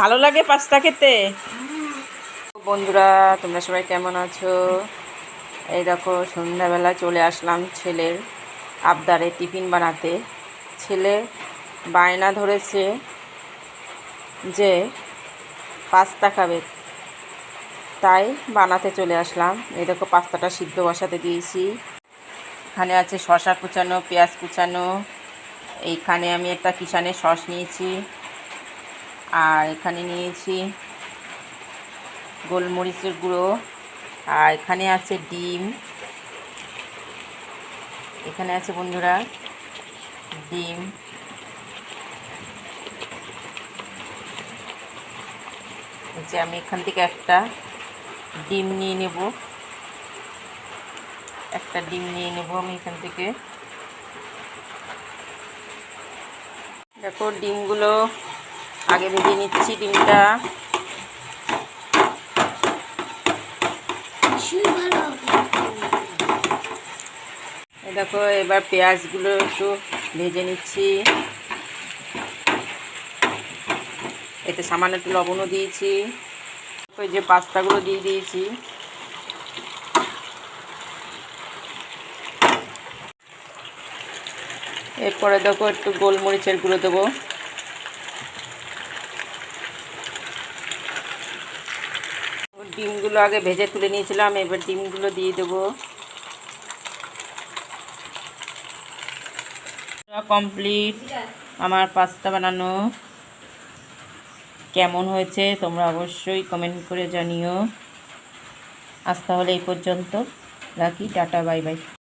ভালো লাগে পাস্তা খেতে? হ্যাঁ। বন্ধুরা তোমরা সবাই কেমন আছো? এই দেখো সন্ধ্যাবেলা চলে আসলাম ছেলের আবদারে টিফিন বানাতে। ছেলে বায়না ধরেছে যে পাস্তা খাবে। তাই বানাতে চলে আসলাম। এই দেখো পাস্তাটা সিদ্ধ বসাতে দিয়েছি। এখানে আছে শশা কুচানো পেঁয়াজ কুচানো। এইখানে আমি একটা কিষানের সস নিয়েছি। আর এখানে নিয়েছি গোলমরিচের গুঁড়ো, আর এখানে আছে ডিম। এখানে আছে বন্ধুরা ডিম। যে আমি এখান থেকে একটা ডিম নিয়ে নেব। একটা ডিম নিয়ে নেব আমি এখান থেকে। দেখো ডিমগুলো আগে ভেজে নিচ্ছি ডিমটা। দেখো এবার পেঁয়াজগুলো একটু ভেজে নিচ্ছি। এতে সামান্য একটু লবণও দিয়েছি। ওই যে পাস্তাগুলো দিয়ে দিয়েছি। এরপরে দেখো একটু গোলমরিচের গুঁড়ো দেবো। ডিমগুলো আগে ভেজে তুলে নিয়েছিলাম, এবার ডিমগুলো দিয়ে দেবো। কমপ্লিট আমার পাস্তা বানানো। কেমন হয়েছে তোমরা অবশ্যই কমেন্ট করে জানিও। আজ তাহলে এই পর্যন্ত। রাখি, টাটা, বাই বাই।